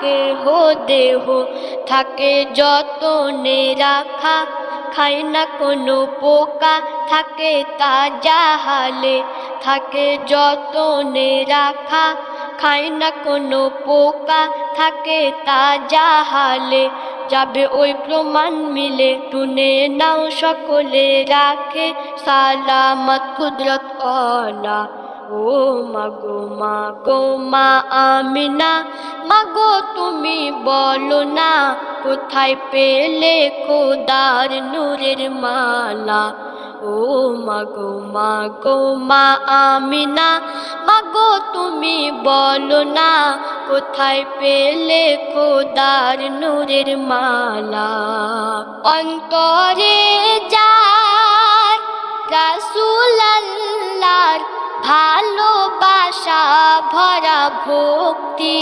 কেহ দেহ, থাকে যতনে রাখা খায় না কোনো পোকা, থাকে তাজা হালে থাকে যতনে রাখা খায় না কোনো পোকা, থাকে তাজা হালে যাবে ওই প্রমাণ মিলে, টুনে নাও সকলে রাখে, সালামত কুদরত অলা ও মাগো মাগো, মা আমিনা। মাগো, তুমি বলো না, কোথায় পেলে খোদার নূরের মালা? ও মাগো মাগো, মা আমিনা। মাগো, তুমি বলো না, কোথায় পেলে খোদার নূরের মালা? অন্তরে ভালোবাসা ভরা ভক্তি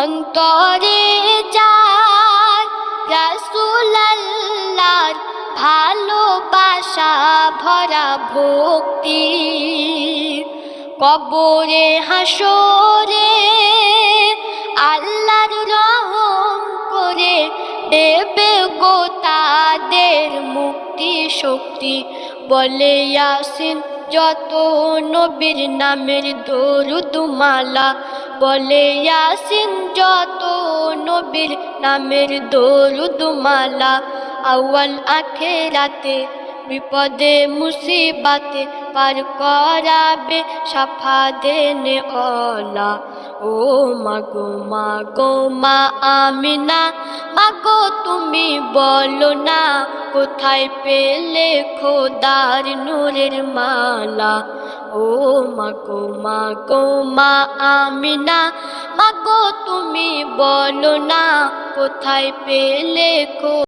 অন্তরে যায় রাসুল আল্লাহর ভালোবাসা ভরা ভক্তি। কবরে, হাসরে আল্লাহর রহম করে দেবে গো তাদের মুক্তি শক্তি। বলে ইয়াসিন যত নবীর নামের দরুদমালা, বলে ইয়াসিন, যত নবীর নামের দরুদমালা, আউয়াল আখেরাতে বিপদে, মুসিবাতে পার করাবে, সাফা দেনে অলা। ও মাগো মাগো, মা আমিনা, মাগো তুমি বলো না, কোথায় পেলে খোদার নূরের মালা? ও মা গো মা গো, মা আমি না মা গো, তুমি বলো না, কোথায় পেলে খো